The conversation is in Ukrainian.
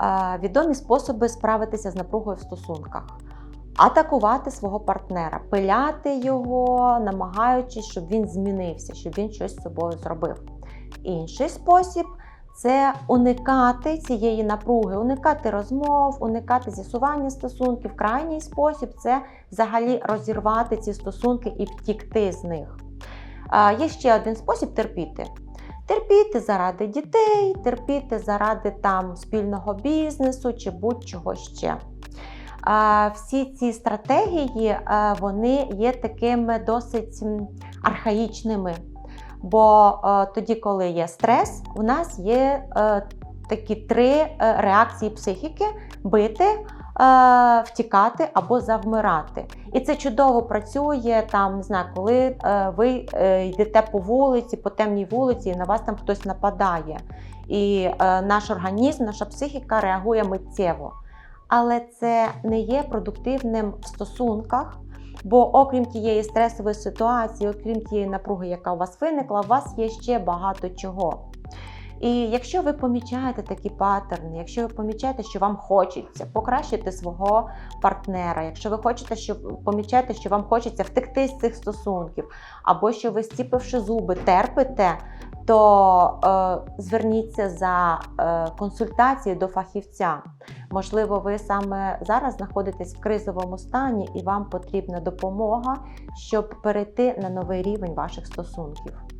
Е, Відомі способи справитися з напругою в стосунках. Атакувати свого партнера, пиляти його, намагаючись, щоб він змінився, щоб він щось з собою зробив. Інший спосіб це уникати цієї напруги, уникати розмов, уникати з'ясування стосунків. Крайній спосіб це взагалі розірвати ці стосунки і втікти з них. Є ще один спосіб терпіти. Терпіти заради дітей, терпіти заради там спільного бізнесу чи будь-чого ще. Всі ці стратегії вони є такими досить архаїчними. Бо тоді, коли є стрес, у нас є такі три реакції психіки: бити, втікати або завмирати. І це чудово працює там, не знаю, коли е, ви е, йдете по вулиці, по темній вулиці, і на вас там хтось нападає. І е, наш організм, наша психіка реагує миттєво. Але це не є продуктивним в стосунках. Бо окрім тієї стресової ситуації, окрім тієї напруги, яка у вас виникла, у вас є ще багато чого. І якщо ви помічаєте такі паттерни, якщо ви помічаєте, що вам хочеться покращити свого партнера, якщо ви хочете, що помічаєте, що вам хочеться втекти з цих стосунків, або що ви стіпивши зуби, терпите, то е, зверніться за е, консультацією до фахівця. Можливо, ви саме зараз знаходитесь в кризовому стані і вам потрібна допомога, щоб перейти на новий рівень ваших стосунків.